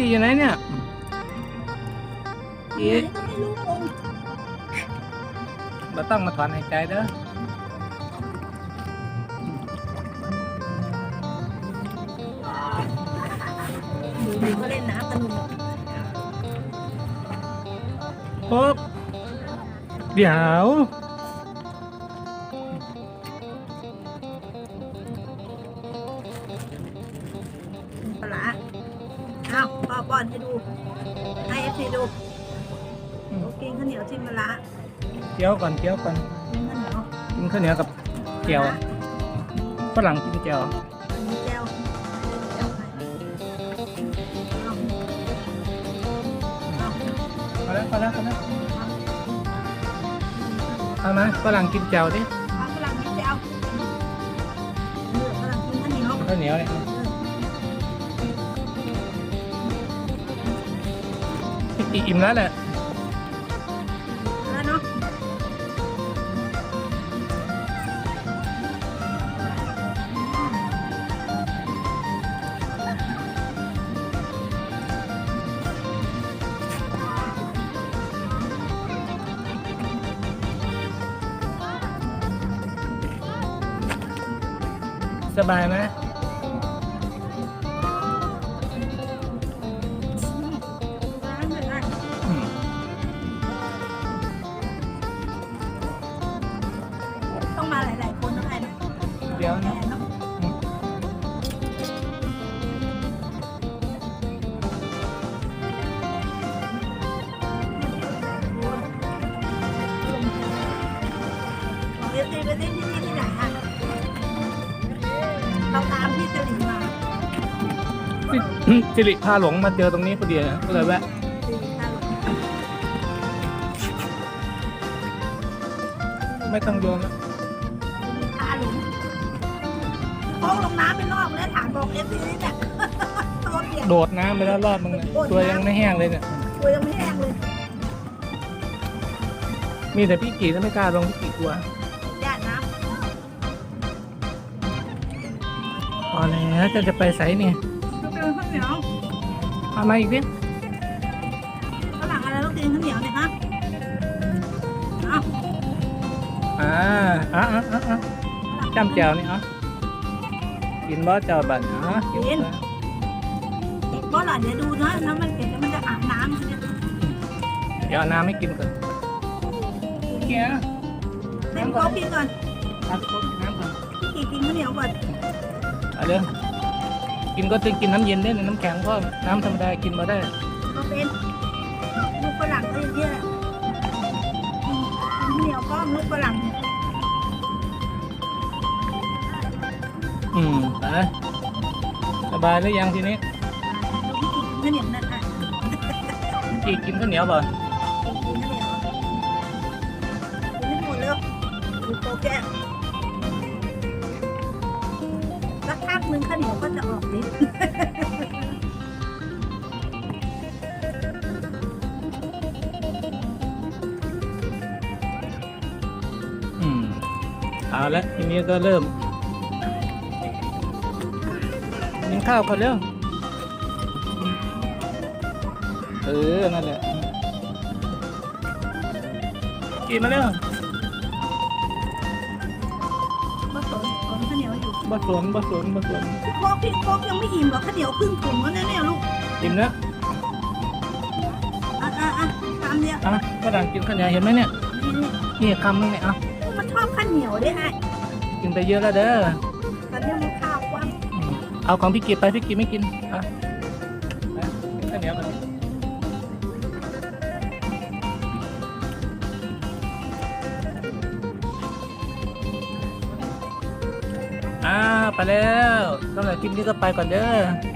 กี่อยู่ไหนเนี่ยกี่ก็ไม่รู้งงเราต้องมาถอนหายใจเด้อดูดูเขาเล่นน้ำกันหนุ่มปุ๊บเดี๋ยว อป้อนให้ดูให้เอฟซีดูโอเคข้าวเหนียวชิมปลาร้าเคี้ยวก่อนเคี้ยวก่อนกินข้าวเหนียวกินข้าวเหนียวกับเจียวฝรั่งกินเจียวอันนี้แก้วแก้วให้เอาเอาพอแล้วพอแล้วพอแล้วเอามาฝรั่งกินเจียวดิเอาฝรั่งกินแก้วเออฝรั่งกินข้าวเหนียวข้าวเหนียวเนี่ย อิ่มแล้วแหละแล้วเนาะสบายไหม เดี๋ยวแก่นะเนาะเรียนตีไปที่ที่ที่ไหนอะเราตามพี่สลิงมาสิสิริพาหลงมาเจอตรงนี้พอดีนะก็เลยแวะตีตาหลงไม่ต้องโยนแล้ว โค้งลงน้ำไปรอบแล้วถามบอกเอฟซีนี่เนี่ยตัวเปียกโดดน้ำไปแล้วรอบมึงเนี่ยตัวยังไม่แห้งเลยเนี่ย ตัวยังไม่แห้งเลยมีแต่พี่กี่ถ้าไม่กล้าลงพี่กี่กลัวญาติน้พอแล้วจะจะไปใส่เนี่ยำก็เป็นข้าวเหนียวเอามาอีกนิดฝรั่งอะไรต้องกินข้าวเหนียวเนี่ยฮะเอาอ่าอะอะอะอะจำแจวนี่อะ กินบ่เจ้าบัตรอะกินซะเพราะหล่ะเดี๋ยวดูนะน้ำมันเผ็ดแล้วมันจะอาบน้ำทีเนี้ยเดี๋ยวเอาน้ำให้กินก่อนเกียร์เต็มโค้กกินก่อนเอาโค้กกินน้ำก่อนพี่กี่กินข้าวเหนียวก่อนเอาเร็วกินก็ต้องกินน้ำเย็นได้น้ำแข็งก็น้ำธรรมดากินมาได้ก็เป็นลูกฝรั่งก็อย่างนี้แหละอืมข้าวเหนียวก็ลูกฝรั่ง อืมไปสบายหรือยังทีนี้พี่กี่กินข้าวเหนียวนั่นอะกี่กินข้าวเหนียวบ่กินข้าวเหนียวกินให้หมดเร็วดูโตแก้วสักพักหนึงข้าวเหนียวก็จะออกฤทธิ์อืมเอาละทีนี้ก็เริ่ม กินข้าวก่อนเร็วเออ นั่นแหละ กินมาเร็วก็สนสนข้าวเหนียวอยู่บ่สนบ่สนบ่สนโคกพี่โคกยังไม่อิ่มหรอกข้าวเหนียวครึ่งถุงแล้วเนี่ยเนี่ยลูกกินนะอะอะอะตามเนี่ยอะฝรั่งกินข้าวเหนียวเห็นไหมเนี่ยนี่นี่นี่คำนึงเนี่ยอะมันชอบข้าวเหนียวด้วยไอ้กินไปเยอะแล้วเด้อ เอาของพี่กินไปพี่กินไม่กินอะไปกินข้าวเหนียวกันอ่าไปแล้วสำหรับคลิปนี้ก็ไปก่อนเด้อ